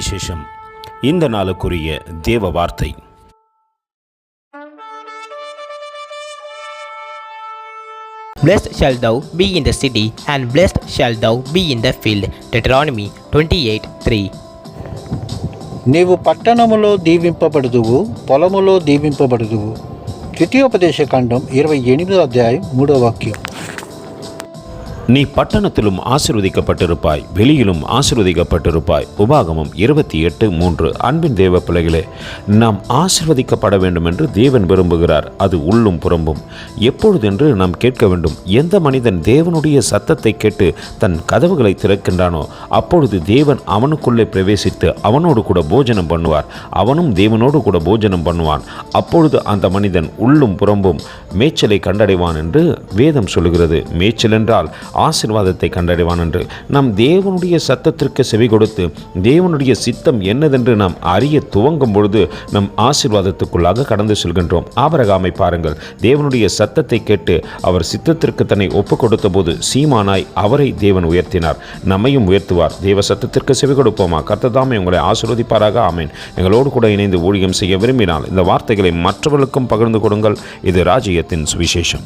சுவிசேஷம் இந்த நாளுக்குரிய தேவ வார்த்தை Blessed shall thou be in the city, and blessed shall thou be in the field. Deuteronomy 28 3. నీవు పట్టణములో దీవింపబడుదువు పొలములో దీవింపబడుదువు ద్వితీయోపదేశ ఖండం ఇరవై ఎనిమిదో అధ్యాయం మూడో వాక్యం நீ பட்டணத்திலும் ஆசிர்வதிக்கப்பட்டிருப்பாய் வெளியிலும் ஆசிர்வதிக்கப்பட்டிருப்பாய். உபாகமம் இருபத்தி எட்டு மூன்று. அன்பின் தேவ பிள்ளைகளே நாம் ஆசிர்வதிக்கப்பட வேண்டும் என்று தேவன் விரும்புகிறார். அது உள்ளும் புறம்பும். எப்பொழுதென்று நாம் கேட்க வேண்டும் எந்த மனிதன் தேவனுடைய சத்தத்தை கேட்டு தன் கதவுகளை திறக்கின்றானோ அப்பொழுது தேவன் அவனுக்குள்ளே பிரவேசித்து அவனோடு கூட போஜனம் பண்ணுவார். அவனும் தேவனோடு கூட போஜனம் பண்ணுவான். அப்பொழுது அந்த மனிதன் உள்ளும் புறம்பும் மேய்ச்சலை கண்டடைவான் என்று வேதம் சொல்லுகிறது. மேய்ச்சல் என்றால் ஆசிர்வாதத்தை கண்டடைவான் என்று நாம் தேவனுடைய சத்தத்திற்கு செவி கொடுத்து தேவனுடைய சித்தம் என்னதென்று நாம் அறிய துவங்கும் பொழுது நம் ஆசீர்வாதத்துக்குள்ளாக கடந்து செல்கின்றோம். ஆபரகாமை பாருங்கள். தேவனுடைய சத்தத்தை கேட்டு அவர் சித்தத்திற்கு தன்னை ஒப்பு கொடுத்த போது சீமானாய் அவரை தேவன் உயர்த்தினார். நம்மையும் உயர்த்துவார். தேவ சத்தத்திற்கு செவி கொடுப்போமா? கர்த்ததாமே உங்களை ஆசீர்வதிப்பாராக. ஆமேன். எங்களோடு கூட இணைந்து ஊழியம் செய்ய விரும்பினால் இந்த வார்த்தைகளை மற்றவர்களுக்கும் பகிர்ந்து கொடுங்கள். இது ராஜ்யத்தின் சுவிசேஷம்.